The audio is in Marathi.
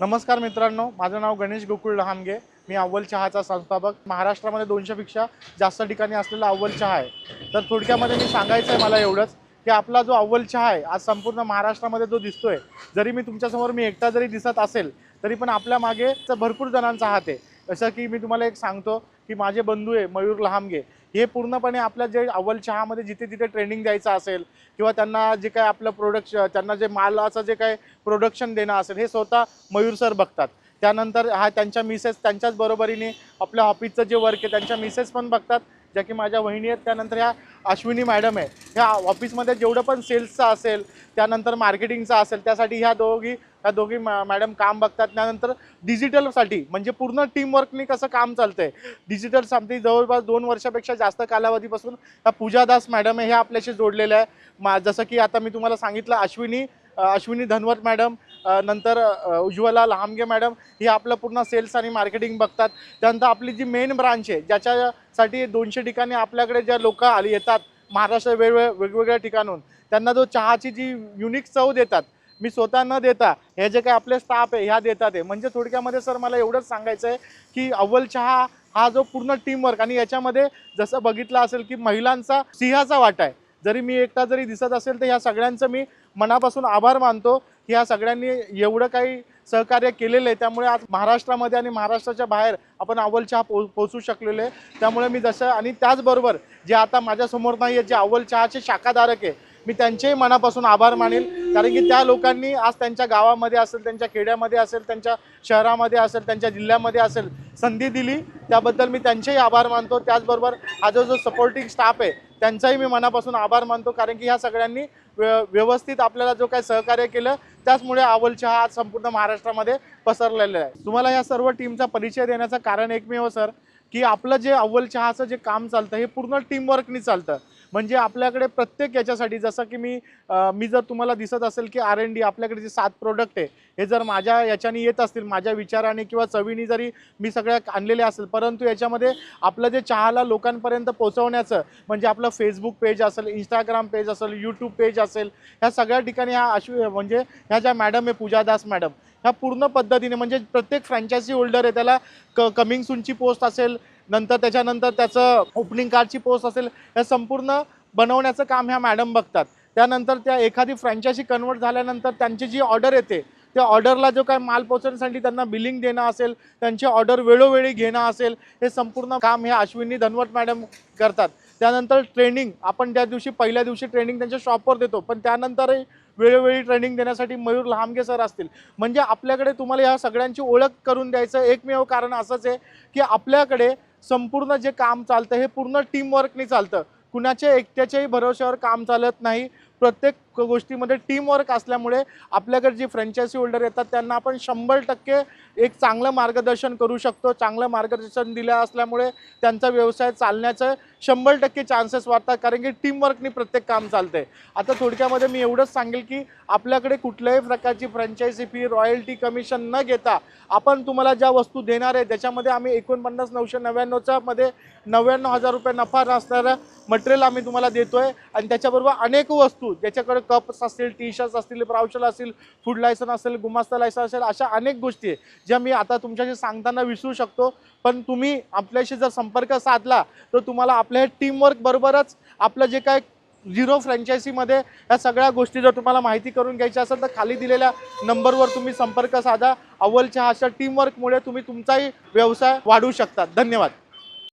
नमस्कार मित्रांनो माझं नाव गणेश गोकुळ लहामगे. मी अव्वल चहाचा संस्थापक. महाराष्ट्रामध्ये दोनशेपेक्षा जास्त ठिकाणी असलेला अव्वल चहा आहे. तर थोडक्यामध्ये मी सांगायचं आहे मला एवढंच की आपला जो अव्वल चहा आहे आज संपूर्ण महाराष्ट्रामध्ये जो दिसतोय जरी मी तुमच्यासमोर मी एकटा जरी दिसत असेल तरी पण आपल्या मागे तर भरपूर जणांचा हात आहे. जसं की मी तुम्हाला एक सांगतो की माझे बंधू आहे मयूर लहामगे. हे पूर्णपणे आपल्या जे अव्वल चहामध्ये जिथे तिथे ट्रेनिंग द्यायचं असेल किंवा त्यांना जे काय आपलं प्रोडक्श त्यांना जे मालाचं जे काय प्रोडक्शन देणं असेल हे स्वतः मयूर सर बघतात. त्यानंतर हा त्यांच्या मिसेस त्यांच्याच बरोबरीने आपल्या ऑफिसचं जे वर्क आहे त्यांच्या मिसेस पण बघतात. ज्या की माझ्या वहिनी आहेत त्यानंतर ह्या अश्विनी मॅडम आहे ह्या ऑफिसमध्ये जेवढं पण सेल्सचं असेल त्यानंतर मार्केटिंगचं असेल त्यासाठी ह्या दोघी ह्या दोघी मॅडम काम बघतात. त्यानंतर डिजिटलसाठी म्हणजे पूर्ण टीमवर्कनी कसं काम चालतंय? डिजिटलसाठी जवळपास दोन वर्षापेक्षा जास्त कालावधीपासून ह्या पूजा दास मॅडम आहे ह्या आपल्याशी जोडलेल्या आहे. मा जसं की आता मी तुम्हाला सांगितलं अश्विनी अश्विनी धनवत मॅडम नंतर उज्ज्वला लहामगे मॅडम ही आपलं पूर्ण सेल्स आणि मार्केटिंग बघतात. त्यानंतर आपली जी मेन ब्रांच आहे ज्याच्यासाठी दोनशे ठिकाणी आपल्याकडे ज्या लोक आली येतात महाराष्ट्र वेगवेगळ्या वेगवेगळ्या ठिकाणून त्यांना जो चहाची जी युनिक चव देतात मी स्वतः न देता हे जे काही आपले स्टाफ आहे ह्या देतात आहे म्हणजे थोडक्यामध्ये सर मला एवढंच सांगायचं आहे की अव्वल चहा हा जो पूर्ण टीमवर्क आणि याच्यामध्ये जसं बघितलं असेल की महिलांचा सिंहाचा वाटा आहे. जरी मी एकटा जरी दिसत असेल तर ह्या सगळ्यांचं मी मनापासून आभार मानतो. की ह्या सगळ्यांनी एवढं काही सहकार्य केलेलं आहे. त्यामुळे आज महाराष्ट्रामध्ये आणि महाराष्ट्राच्या बाहेर आपण अव्वल चहा पो पोचू शकलेलो आहे. त्यामुळे मी जसं आणि त्याचबरोबर जे आता माझ्यासमोर नाही आहेत जे अव्वल चहाचे शाखाधारक आहे मी त्यांचेही मनापासून आभार मानेल कारण की त्या लोकांनी आज त्यांच्या गावामध्ये असेल त्यांच्या खेड्यामध्ये असेल त्यांच्या शहरामध्ये असेल त्यांच्या जिल्ह्यामध्ये असेल संधी दिली. त्याबद्दल मी त्यांचेही आभार मानतो. त्याचबरोबर हा जो जो सपोर्टिंग स्टाफ आहे त्यांचाही मी मनापासून आभार मानतो. कारण की ह्या सगळ्यांनी व्य- व्यवस्थित आपल्याला जो काही सहकार्य केलं त्याचमुळे अव्वल चहा आज संपूर्ण महाराष्ट्रामध्ये पसरलेला आहे. तुम्हाला या सर्व टीमचा परिचय देण्याचं कारण एकमेव सर की आपलं जे अव्वल चहाचं जे काम चालतं हे पूर्ण टीमवर्कनी चालतं. म्हणजे आपल्याकडे प्रत्येक याच्यासाठी जसं की मी मी जर तुम्हाला दिसत असेल की आर एन डी आपल्याकडे जे सात प्रोडक्ट आहे हे जर माझ्या याच्याने येत असतील माझ्या विचाराने किंवा चवीने जरी मी सगळ्या आणलेले असेल परंतु याच्यामध्ये आपलं जे चहाला लोकांपर्यंत पोहोचवण्याचं म्हणजे आपलं फेसबुक पेज असेल इंस्टाग्राम पेज असेल यूट्यूब पेज असेल ह्या सगळ्या ठिकाणी ह्या अश्व म्हणजे ह्या ज्या मॅडम आहे पूजा दास मॅडम ह्या पूर्ण पद्धतीने म्हणजे प्रत्येक फ्रँचायझी होल्डर आहे त्याला क कमिंग सूनची पोस्ट असेल नंतर त्याच्यानंतर त्याचं ओपनिंग कार्डची पोस्ट असेल हे संपूर्ण बनवण्याचं काम ह्या मॅडम बघतात. त्यानंतर त्या एखादी फ्रँचायझी कन्वर्ट झाल्यानंतर त्यांची जी ऑर्डर येते त्या ऑर्डरला जो काय माल पोचवण्यासाठी त्यांना बिलिंग देणं असेल त्यांची ऑर्डर वेळोवेळी घेणं असेल हे संपूर्ण काम हे अश्विनी धनवट मॅडम करतात. त्यानंतर ट्रेनिंग आपण त्या दिवशी पहिल्या दिवशी ट्रेनिंग त्यांच्या शॉपवर देतो पण त्यानंतरही वेळोवेळी ट्रेनिंग देण्यासाठी मयूर लहामगे सर असतील. म्हणजे आपल्याकडे तुम्हाला ह्या सगळ्यांची ओळख करून द्यायचं एकमेव कारण असंच आहे की आपल्याकडे संपूर्ण जे काम चालतं हे पूर्ण टीमवर्कनी चालतं. कुणाच्या एकट्याच्याही भरोश्यावर काम चालत नाही. प्रत्येक गोष्टीमध्ये टीमवर्क असल्यामुळे आपल्याकडे जी फ्रँचायसी होल्डर येतात त्यांना आपण शंभर टक्के एक चांगलं मार्गदर्शन करू शकतो. चांगलं मार्गदर्शन दिलं असल्यामुळे त्यांचा व्यवसाय चालण्याचं शंभर टक्के चान्सेस वाढतात. कारण की टीमवर्कनी प्रत्येक काम चालते आता थोडक्यामध्ये मी एवढंच सांगेल की आपल्याकडे कुठल्याही प्रकारची फ्रँचायझी फी रॉयल्टी कमिशन न घेता आपण तुम्हाला ज्या वस्तू देणार आहे त्याच्यामध्ये आम्ही एकोणपन्नास नऊशे नव्याण्णवच्या मध्ये नव्याण्णव हजार रुपये नफा असणारं मटेरियल आम्ही तुम्हाला देतो आहे आणि त्याच्याबरोबर अनेक वस्तू ज्याच्याकडे कप्स असतील टी शर्ट्स असतील प्राउचल असतील फूड लायसन असेल गुमास्ता लायसन असेल अशा अनेक गोष्टी आहे ज्या मी आता तुमच्याशी सांगताना विसरू शकतो. पण तुम्ही आपल्याशी जर संपर्क साधला तर तुम्हाला आपल्या हे टीमवर्क बरोबरच आपलं जे काय झिरो फ्रँचायझीमध्ये या सगळ्या गोष्टी जर तुम्हाला माहिती करून घ्यायची असेल तर खाली दिलेल्या नंबरवर तुम्ही संपर्क साधा. अव्वलच्या अशा टीमवर्कमुळे तुम्ही तुमचाही व्यवसाय वाढवू शकता. धन्यवाद.